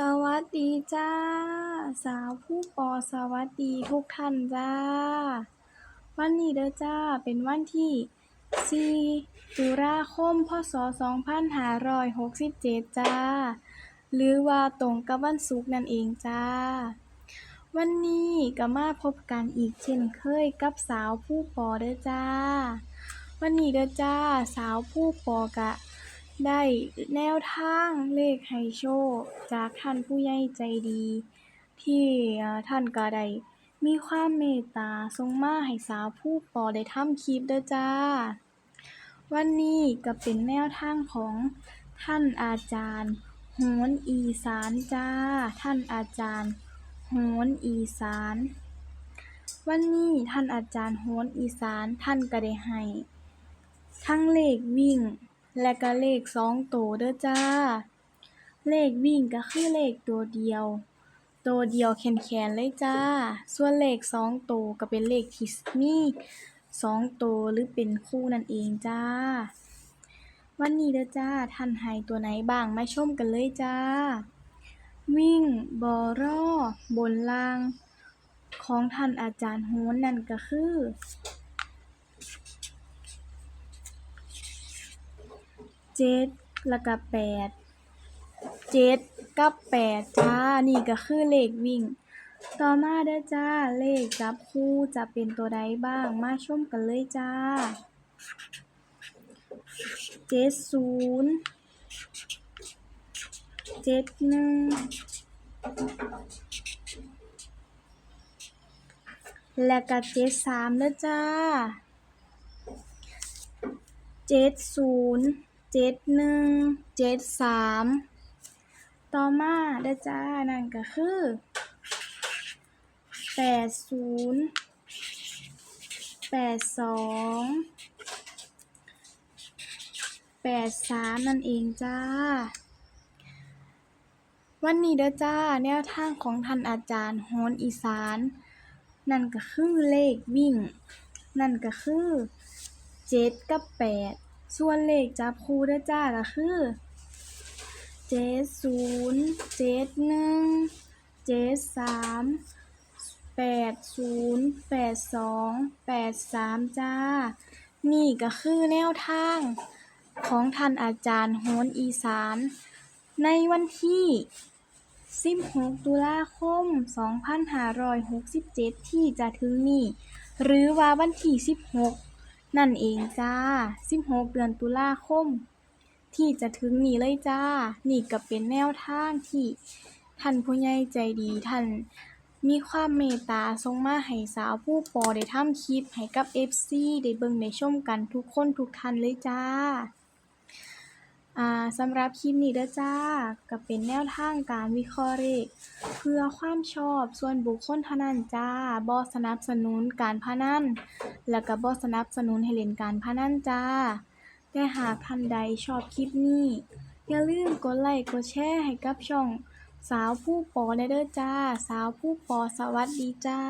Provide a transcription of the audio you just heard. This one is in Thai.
สวัสดีจ้า สาวผู้ปอสวัสดีทุกท่านจ้า วันนี้เด้อจ้าเป็นวันที่4ตุลาคมพศ2567 จ้า หรือว่าตรงกับวันศุกร์นั่นเองจ้า วันนี้ก็มาพบกันอีกเช่นเคยกับสาวผู้ปอเด้อจ้า วันนี้เด้อจ้า สาวผู้ปอกะ ได้แนวทางเลขให้โชค จากท่านผู้ใหญ่ใจดี ที่ท่านก็ได้มีความเมตตาส่งมาให้สาวผู้ปอได้ทำคลิปเด้อจ้า วันนี้ก็เป็นแนวทางของท่านอาจารย์โหนอีสานจ้า ท่านอาจารย์โหนอีสาน วันนี้ท่านอาจารย์โหนอีสานท่านก็ได้ให้ ทั้งเลขวิ่ง และก็เลขสองโตวเด้อจ้า เลขวิ่งก็คือเลขตัวเดียว ตัวเดียวแขนๆเลยจ้า ส่วนเลขสองโตวก็เป็นเลขที่มีสองโตวหรือเป็นคู่นั่นเองจ้า วันนี้เด้อจ้าท่านให้ตัวไหนบ้างมาชมกันเลยจ้า วิ่งบอรอบนล่าง ของท่านอาจารย์โหนนั่นก็คือ เจ็ดแล้วก็แปดเจ็ดกับแปดจ้า นี่ก็คือเลขวิ่ง ต่อมาเด้อจ้า เลขจับคู่จะเป็นตัวใดบ้าง มาชมกันเลยจ้าเจ็ดศูนย์เจ็ดหนึ่งและก็เจ็ดสามเด้อจ้าเจ็ดศูนย์ เจ็ดหนึ่งเจ็ดสามต่อมาเด้อจ้า นั่นก็คือแปดศูนย์แปดสองแปดสามนั่นเองจ้า วันนี้เด้อจ้า แนวทางของท่านอาจารย์โหนอีสาน นั่นก็คือเลขวิ่ง นั่นก็คือเจ็ดกับแปด ส่วนเลขจับคู่ด้จ้าก็คือเจ็ดศูนย์เจ็ดหนึ่งเจ็ดสามแปดศูนย์แปดสองแปดสามจ้า นี่ก็คือแนวทางของท่านอาจารย์โหนอีสาน ในวันที่16ตุลาคม 2567 ที่จะถึงนี้ หรือว่าวันที่ 16 นั่นเองจ้า 16 เดือนตุลาคม ที่จะถึงนี้เลยจ้า นี่ก็เป็นแนวทางที่ท่านผู้ใหญ่ใจดีท่านมีความเมตตาทรงมาให้สาวผู้ปอได้ทำคลิปให้กับ FC ได้เบิ่งได้ชมกันทุกคนทุกท่านเลยจ้า อ่าสำหรับคลิปนี้เด้อจ้าก็เป็นแนวทางการวิเคราะห์เลขเพื่อความชอบส่วนบุคคลเท่านั้นจ้าบ่สนับสนุนการพนันแล้วก็บ่สนับสนุนให้เล่นการพนันจ้า แต่หากท่านใดชอบคลิปนี้ อย่าลืมกดไลค์กดแชร์ให้กับช่อง สาวผู้ปอเด้อจ้า สาวผู้ปอสวัสดีจ้า